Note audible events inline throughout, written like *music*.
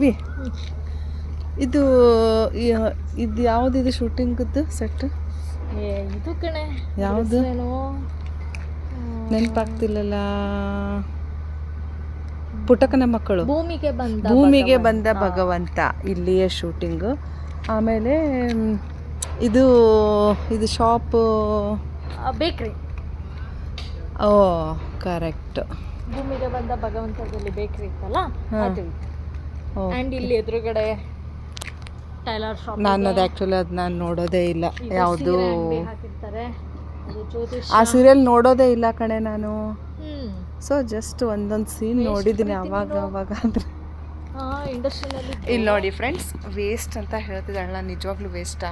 V. ಇದು ಯ- ಇದು ಶೂಟಿಂಗದ್ದು ಸೆಟ್? ಇದು ಕಣೆ. ಯಾವ್ದು? ನೆನಪಾಗ್ತಿಲ್ಲಲ್ಲ. ಪುಟಕನ ಮಕ್ಕಳು. ಭೂಮಿಗೆ ಬಂದ ಭೂಮಿಗೆ ಬಂದ ಭಗವಂತ ಇಲ್ಲಿಯ ಶೂಟಿಂಗು. ಆಮೇಲೆ ಇದು ಇದು ಶಾಪ್ ಬೇಕ್ರಿ. Oh correct. ಭೂಮಿಗೆ ಬಂದ ಭಗವಂತದಲ್ಲಿ ಬೇಕ್ರಿ ಇತ್ತಲ್ಲ? ಆ್ಯಂಡ್ ಇಲ್ಲಿ ಎದುರುಗಡೆ ಟೈಲರ್ ಶಾಪ್ ನಾನು ಅದು ಆ್ಯಕ್ಚುಲಿ ಅದು ನಾನು ನೋಡೋದೇ ಇಲ್ಲ. ಯಾವುದು ಹಾಕಿರ್ತಾರೆ. ಅದು ಜ್ಯೋತಿಷ್. ಆ ಸೀರಿಯಲ್ ನೋಡೋದೇ ಇಲ್ಲ ಕಣೆ ನಾನು. ಹ್ಮ್. ಸೊ ಜಸ್ಟ್ ಒಂದೊಂದು ಸೀನ್ ನೋಡಿದ್ದೀನಿ ಅವಾಗ ಅವಾಗ ಅಂದರೆ ಆ ಇಂಡಸ್ಟ್ರಿನಲ್ಲಿ ಇಲ್ಲಿ ನೋಡಿ ಫ್ರೆಂಡ್ಸ್ ವೇಸ್ಟ್ ಅಂತ ಹೇಳ್ತಿದ್ದಾಳಲ್ಲ ನಿಜವಾಗ್ಲೂ ವೇಸ್ಟಾ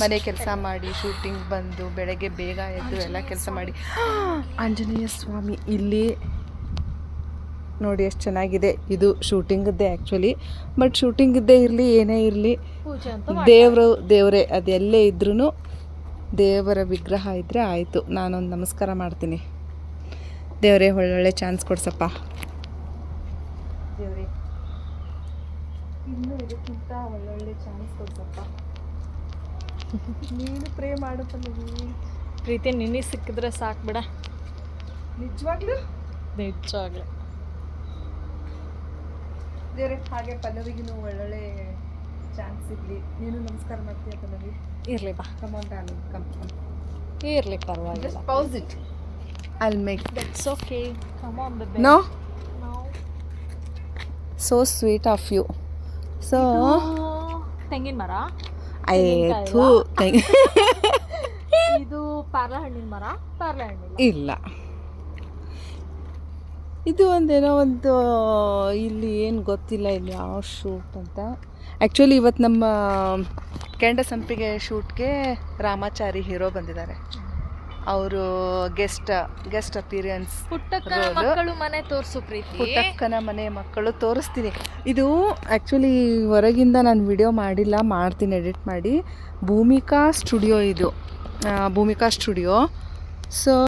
ಮನೆ ಕೆಲಸ ಮಾಡಿ ಶೂಟಿಂಗ್ ಬಂದು ಬೆಳಗ್ಗೆ ಬೇಗ ಎದ್ದು ಎಲ್ಲ ಕೆಲಸ ಮಾಡಿ. ಆಂಜನೇಯ ಸ್ವಾಮಿ ಇಲ್ಲಿ ನೋಡಿ ಎಷ್ಟು ಚೆನ್ನಾಗಿದೆ. ಇದು ಶೂಟಿಂಗದ್ದೇ ಆ್ಯಕ್ಚುಲಿ ಬಟ್ ಶೂಟಿಂಗದ್ದೇ ಇರಲಿ ಏನೇ ಇರಲಿ ಪೂಜೆ ಅಂತ ದೇವರು ದೇವರೇ ಅದೆಲ್ಲೇ ಇದ್ರೂ ದೇವರ ವಿಗ್ರಹ ಇದ್ದರೆ ಆಯಿತು. ನಾನೊಂದು ನಮಸ್ಕಾರ ಮಾಡ್ತೀನಿ. ದೇವರೇ ಒಳ್ಳೊಳ್ಳೆ ಚಾನ್ಸ್ ಕೊಡ್ಸಪ್ಪ. ದೇವರೇ ಇನ್ನೂ ಇದಕ್ಕಿಂತ ಒಳ್ಳೊಳ್ಳೆ ಚಾನ್ಸ್ ಕೊಡ್ಸಪ್ಪ. ನೀನು ಪ್ರೇ ಮಾಡುತ್ತಲ್ಲ ಪ್ರೀತಿ ನಿನ್ನೆ ಸಿಕ್ಕಿದ್ರೆ ಸಾಕು ಬಿಡ. ನಿಜವಾಗ್ಲೂ? ನಿಜವಾಗ್ಲು. ದೇವ್ರೆ ಹಾಗೆ ಪಲ್ಲವಿಗೂ ಒಳ್ಳೊಳ್ಳೆ ಚಾನ್ಸ್ ಇರಲಿ. ನೀನು ನಮಸ್ಕಾರ ಮಾಡ್ತೀಯ ಪಲ್ಲವಿ? ಇರ್ಲಿ ಬಾ. ಕಮ್ ಆನ್ ಡಾರ್ಲಿಂಗ್ ಕಮ್ ಇರ್ಲಿ ಪರವಾಗಿಲ್ಲ. Just pause it I'll make that's okay come on the no so sweet of you so ತೆಂಗಿನ ಮರ? ಐ ಥೂ *laughs* ಇದು ಪಾರ್ಲ ಹಣ್ಣಿನ ಮರ? ಪಾರ್ಲ ಹಣ್ಣಿನ ಇಲ್ಲ. ಇದು ಒಂದೇನೋ ಒಂದು ಇಲ್ಲಿ ಏನು ಗೊತ್ತಿಲ್ಲ ಇಲ್ಲಿ ಯಾವ ಶೂಟ್ ಅಂತ. ಆ್ಯಕ್ಚುಲಿ ಇವತ್ತು ನಮ್ಮ ಕೆಂಡ ಸಂಪಿಗೆ ಶೂಟ್ಗೆ ರಾಮಾಚಾರಿ ಹೀರೋ ಬಂದಿದ್ದಾರೆ. ಅವರು ಗೆಸ್ಟ್ ಗೆಸ್ಟ್ ಅಪಿಯರೆನ್ಸ್. ಮಕ್ಕಳು ಮನೆ ತೋರಿಸು ಪ್ರೀತಿ. ಪುಟ್ಟಕ್ಕನ ಮನೆ ಮಕ್ಕಳು ತೋರಿಸ್ತೀನಿ. ಇದು ಆ್ಯಕ್ಚುಲಿ ಹೊರಗಿಂದ ನಾನು ವಿಡಿಯೋ ಮಾಡಿಲ್ಲ ಮಾಡ್ತೀನಿ ಎಡಿಟ್ ಮಾಡಿ. ಭೂಮಿಕಾ ಸ್ಟುಡಿಯೋ ಇದು. Bhoomika studio so